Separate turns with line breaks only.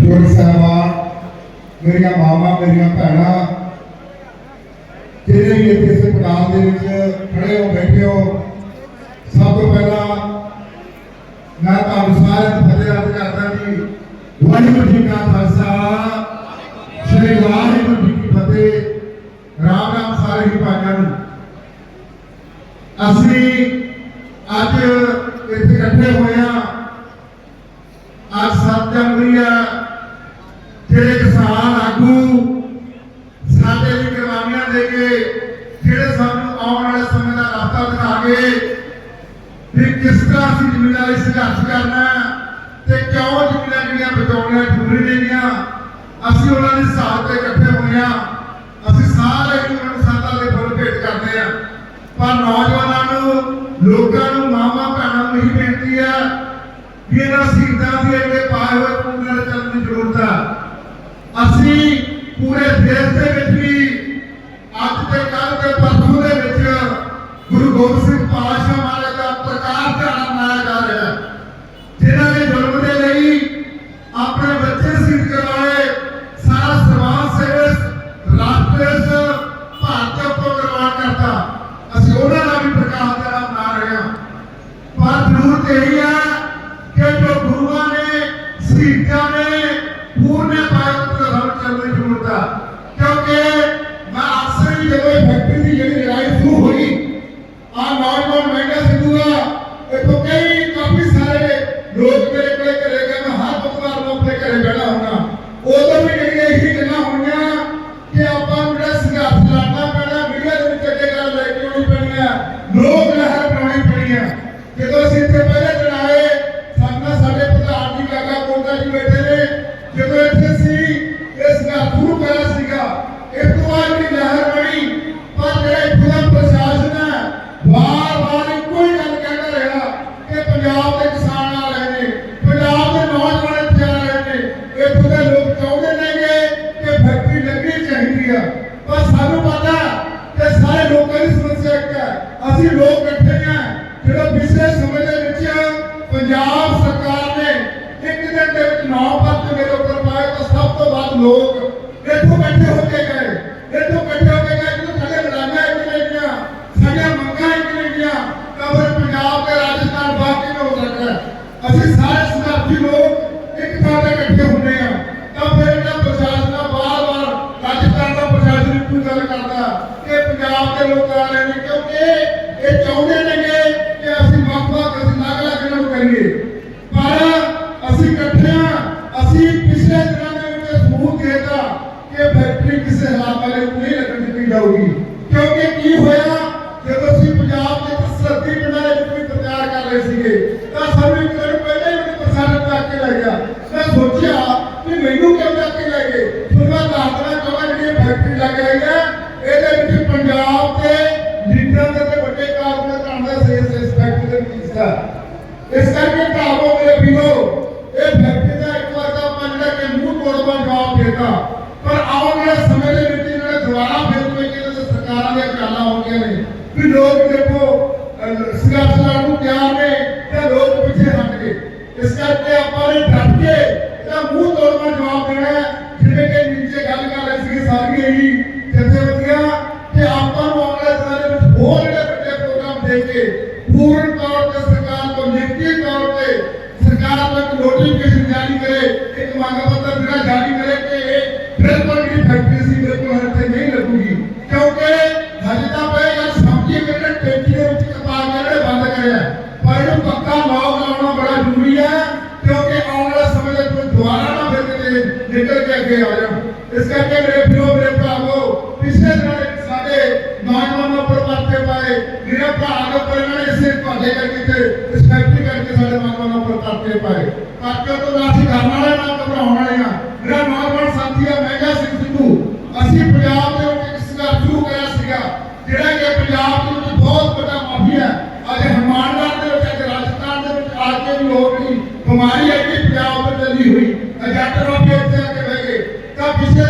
ਗੁਰੂ ਸਾਹਿਬਾਨ ਮੇਰੀਆਂ ਮਾਵਾਂ, ਮੇਰੀਆਂ ਭੈਣਾਂ, ਜਿਹੜੇ ਵੀ ਇੱਥੇ ਇਸ ਪੰਡਾਲ ਦੇ ਵਿੱਚ ਖੜੇ ਹੋ, ਬੈਠੇ ਹੋ, ਸਭ ਤੋਂ ਪਹਿਲਾਂ ਮੈਂ ਤੁਹਾਨੂੰ ਸਾਰਿਆਂ ਨੂੰ ਫਤਿਹ ਅਰਜ਼ ਕਰਦਾ ਜੀ ਵਾਹਿਗੁਰੂ ਜੀ ਕਾ ਖਾਲਸਾ, ਸ੍ਰੀ ਵਾਹਿਗੁਰੂ ਜੀ ਕੀ ਫਤਿਹ, ਰਾਮ ਰਾਮ ਸਾਰੇ ਹੀ ਭਾਈਆਂ ਨੂੰ। ਅਸੀਂ ਅੱਜ ਇੱਥੇ ਇਕੱਠੇ ਹੋਏ ਹਾਂ, ਅੱਜ 7 ਜਨਵਰੀ ਆ ਜਿਹੜੇ ਕਿਸਾਨ ਆਗੂ ਸਾਡੇ ਲਈ ਕੁਰਬਾਨੀਆਂ ਦੇ ਕੇ ਜਿਹੜੇ ਸਾਨੂੰ ਆਉਣ ਵਾਲੇ ਸਮੇਂ ਦਾ ਰਸਤਾ ਦਿਖਾਗੇ ਕਿਸ ਤਰ੍ਹਾਂ ਅਸੀਂ ਜ਼ਿੰਮੇਵਾਰੀ ਸੰਘਰਸ਼ ਕਰਨਾ ਤੇ ਕਿਉਂ ਜ਼ਿੰਮੇਵਾਰੀਆਂ ਜਿਹੜੀਆਂ ਬਚਾਉਣੀਆਂ, ਜ਼ਰੂਰੀ ਨੇਗੀਆਂ ਅਸੀਂ ਉਹਨਾਂ ਦੀ ਸਾਥ ਤੇ ਇਕੱਠੇ ਹੋਏ ਹਾਂ। ਅਸੀਂ ਸਾਰੇ ਉਹਨਾਂ ਨੂੰ ਸਾਥਾਂ ਦੇ ਫੁੱਲ ਭੇਟ ਕਰਦੇ ਹਾਂ। ਪਰ ਨੌਜਵਾਨਾਂ ਨੂੰ, ਲੋਕਾਂ ਨੂੰ, ਮਾਵਾਂ ਭੈਣਾਂ ਨੂੰ ਇਹ ਬੇਨਤੀ ਹੈ ਕਿ ਇਹਨਾਂ ਸ਼ਹੀਦਾਂ ਦੀ ਅੱਗੇ ਪਾਏ ਹੋਏ ਪੁੰਨ ਚੱਲਣ ਦੀ ਜ਼ਰੂਰਤ ਹੈ। ਅਸੀਂ ਪੂਰੇ ਦੇਸ਼ ਦੇ ਵਿੱਚ ਜ਼ਰੂਰਤ ਇਹ ਹੈ ਕਿ ਜੋ ਗੁਰੂਆਂ ਨੇ, ਸ਼ਹੀਦਾਂ ਨੇ, ਪੂਰਨੇ ਪਾਏ ਉੱਤੇ ਸਾਨੂੰ ਚੱਲਣ ਦੀ ਜ਼ਰੂਰਤ ਹੈ ਕਿਉਂਕਿ ਮੈਂ ਅਕਸਰ ਹੀ ਜਦੋਂ ਫੈਕਟਰੀ ਦੀ ਜਿਹੜੀ ਲੜਾਈ ਸ਼ੁਰੂ ਹੋਈ। ਆ ਨੌਜਵਾਨ ਮਹਿੰਗਾ ਸਿੱਧੂ ਆ, ਇੱਥੋਂ ਕਈ, ਕਾਫੀ ਸਾਰੇ ਲੋਕ ਮੇਰੇ ਕੋਲੇ ਘਰੇ ਗਏ, ਮੈਂ ਹਰ ਬੁੱਧਵਾਰ ਨੂੰ ਆਪਣੇ ਘਰੇ ਬੈਠਾ ਹੁੰਦਾ। ਉਦੋਂ ਵੀ ਜਿਹੜੀਆਂ ਇਹੀ ਗੱਲਾਂ ਹੋਈਆਂ ਕਿ ਆਪਾਂ ਨੂੰ ਜਿਹੜਾ ਸੰਘਰਸ਼ ਲੜਨਾ ਪੈਣਾ, ਮੀਡੀਆ ਦੇ ਵਿੱਚ ਅੱਗੇ ਗੱਲ ਲੈ ਕੇ ਆਉਣੀ ਪੈਣੀ ਆ। ਲੋਕ ਲਹਿਰ ਬਣਾਉਣੀ ਪੈਣੀ ਆ ਜਦੋਂ ਅਸੀਂ ਇੱਥੇ ਪਹਿਲੇ ਦਿਨ ਆਏ, ਸਾਡਾ ਸਾਡੇ ਪ੍ਰਧਾਨ ਜੀ ਕਾਕਾ ਕੋਟਾ ਜੀ ਬੈਠੇ ਨੇ। ਜਦੋਂ ਇੱਥੇ ਸੀ ਇਸ ਦਾ ਸ਼ੁਰੂ ਕਰਿਆ ਸੀਗਾ ਇਹ ਤੋਂ ਬਾਅਦ ਜਿਹੜੀ ਲਹਿਰ ਬਣੀ, ਪਰ ਜਿਹੜਾ ਇੱਥੇ ਦਾ ਪ੍ਰਸ਼ਾਸਨ ਹੈ, ਵਾਰ-ਵਾਰ ਇੱਕੋ ਹੀ ਗੱਲ ਕਹਿੰਦਾ ਰਿਹਾ ਕਿ ਪੰਜਾਬ ਦੇ ਕਿਸਾਨ ਆ ਰਹੇ ਨੇ, ਪੰਜਾਬ ਦੇ ਨੌਜਵਾਨ ਇੱਥੇ ਆ ਰਹੇ ਨੇ। ਇੱਥੋਂ ਦੇ ਲੋਕ ਚਾਹੁੰਦੇ ਨੇਗੇ ਕਿ ਫੈਕਟਰੀ ਲੱਗਣੀ ਚਾਹੀਦੀ ਆ। ਪਰ ਸਾਨੂੰ ਪਤਾ ਕਿ ਸਾਰੇ ਲੋਕਾਂ ਦੀ ਸਮੱਸਿਆ ਇੱਕ ਹੈ, ਅਸੀਂ ਲੋਕ ਇਕੱਠੇ ਹਾਂ ਜਦੋਂ ਪਿਛਲੇ ਸਮੇਂ ਦੇ ਵਿੱਚ ਪੰਜਾਬ ਸਰਕਾਰ ਨੇ ਇੱਕ ਦਿਨ ਦੇ ਵਿੱਚ ਨੌ ਪੱਤ ਮੇਰੇ ਉੱਪਰ ਪਾਏ ਤਾਂ ਸਭ ਤੋਂ ਵੱਧ ਲੋਕ ਇੱਥੋਂ ਇਕੱਠੇ ਹੋ ਕੇ ਗਏ। ਇੱਥੋਂ ਇਕੱਠੇ ਹੋ ਕੇ ਗਏ ਜਦੋਂ ਸਾਡੇ ਲੜਾਈਆਂ ਇੱਕ ਨੇ ਗਈਆਂ, ਸਾਡੀਆਂ ਮੰਗਾਂ ਇੱਕ ਨੇ ਗਈਆਂ, ਤਾਂ ਫਿਰ ਪੰਜਾਬ ਤੇ ਰਾਜਸਥਾਨ ਬਾਕੀ ਹੋ ਸਕਦਾ ਅਸੀਂ ਸਾਰੇ ਸੰਘਰਸ਼ੀ ਲੋਕ ਇੱਕ ਥਾਂ ਤੇ ਇਕੱਠੇ ਹੁੰਦੇ ਆ ਤਾਂ ਫਿਰ ਜਿਹੜਾ ਪ੍ਰਸ਼ਾਸਨ ਆ ਵਾਰ-ਵਾਰ ਰਾਜਸਥਾਨ ਦਾ ਪ੍ਰਸ਼ਾਸਨ ਇੱਕੋ ਗੱਲ ਕਰਦਾ ਕਿ ਪੰਜਾਬ ਦੇ ਲੋਕ ਆ ਰਹੇ ਨੇ ਕਿਉਂਕਿ ਇਹ ਚਾਹੁੰਦੇ ਨੇਗੇ ਕਿ ਅਸੀਂ ਵੱਖ-ਵੱਖ ਅਸੀਂ ਅਲੱਗ-ਅਲੱਗ ਇਹਨਾਂ ਨੂੰ ਕਰੀਏ। ਜਵਾਬ ਪਰ ਆਉਣ ਵਾਲੇ ਸਮੇਂ ਦੇ ਵਿੱਚ ਇਹਨਾਂ ਨੇ ਦੁਬਾਰਾ ਫਿਰ ਤੋਂ ਇਹਨਾਂ ਦੇ ਸਰਕਾਰਾਂ ਦੀਆਂ ਹੋ ਹੋਣਗੀਆਂ ਨੇ। ਵੀ ਲੋਕ ਦੇਖੋ ਸੰਘਰਸ਼ ਲੜਨ ਨੂੰ ਤਿਆਰ ਨੇ ਤੇ ਲੋਕ ਪਿੱਛੇ ਹਟ ਗਏ। ਇਸ ਕਰਕੇ ਆਪਾਂ ਨੇ ਡਟ ਕੇ ਇਹਦਾ ਮੂੰਹ ਤੋੜਵਾ ਜਵਾਬ ਦੇਣਾ ਹੈ। ਨਿਕਲ ਕੇ ਅੱਗੇ ਆ ਜਾਣ ਇਸ ਕਰਕੇ ਮੇਰੇ ਵੀਰੋ ਮੇਰੇ ਭਰਾਵੋ ਪਿਛਲੇ ਦਿਨਾਂ ਦੇ ਵਿੱਚ ਸਾਡੇ ਨੌਜਵਾਨਾਂ ਉੱਪਰ ਪਰਚੇ ਪਾਏ ਮੇਰੇ ਭਰਾ ਦੇ ਉੱਪਰ ਇਹਨਾਂ ਨੇ ਇਸੇ ਤੁਹਾਡੇ ਕਰਕੇ ਤੇ ਇਸ ਫੈਕਟਰੀ ਕਰਕੇ ਸਾਡੇ ਨੌਜਵਾਨਾਂ ਉੱਪਰ ਪਰਚੇ ਪਾਏ ਪਰਚੇ ਤੋਂ ਨਾ ਅਸੀਂ ਕਰਨ ਵਾਲੇ ਨਾ ਘਬਰਾਉਣ ਵਾਲੇ ਆ ਮੇਰਾ ਨੌਜਵਾਨ ਸਾਥੀ ਆ ਮਹਿੰਗਾ ਸਿੰਘ ਸਿੱਧੂ ਅਸੀਂ ਪੰਜਾਬ ਦੇ ਵਿੱਚ ਇੱਕ ਸੰਘਰਸ਼ ਸ਼ੁਰੂ ਕਰਿਆ ਸੀਗਾ ਜਿਹੜਾ ਕਿ ਪੰਜਾਬ ਦੇ ਵਿੱਚ ਬਹੁਤ ਵੱਡਾ ਮਾਫੀਆ ਅੱਜ ਹਨੂਮਾਨਗੜ੍ਹ ਦੇ ਵਿੱਚ ਅੱਜ ਰਾਜਸਥਾਨ ਦੇ ਵਿੱਚ ਆ ਕੇ ਵੀ ਲੋਕ ਨਹੀਂ ਬਿਮਾਰੀ ਐਡੀ ਪੰਜਾਬ ਵਿੱਚ ਚੱਲੀ ਹੋਈ ਅਜੱਟ ਮਾਫੀਆ ਇੱਥੇ ਆ ਕੇ ਬਹਿ ਗਏ। ਤਾਂ ਪਿਛਲੇ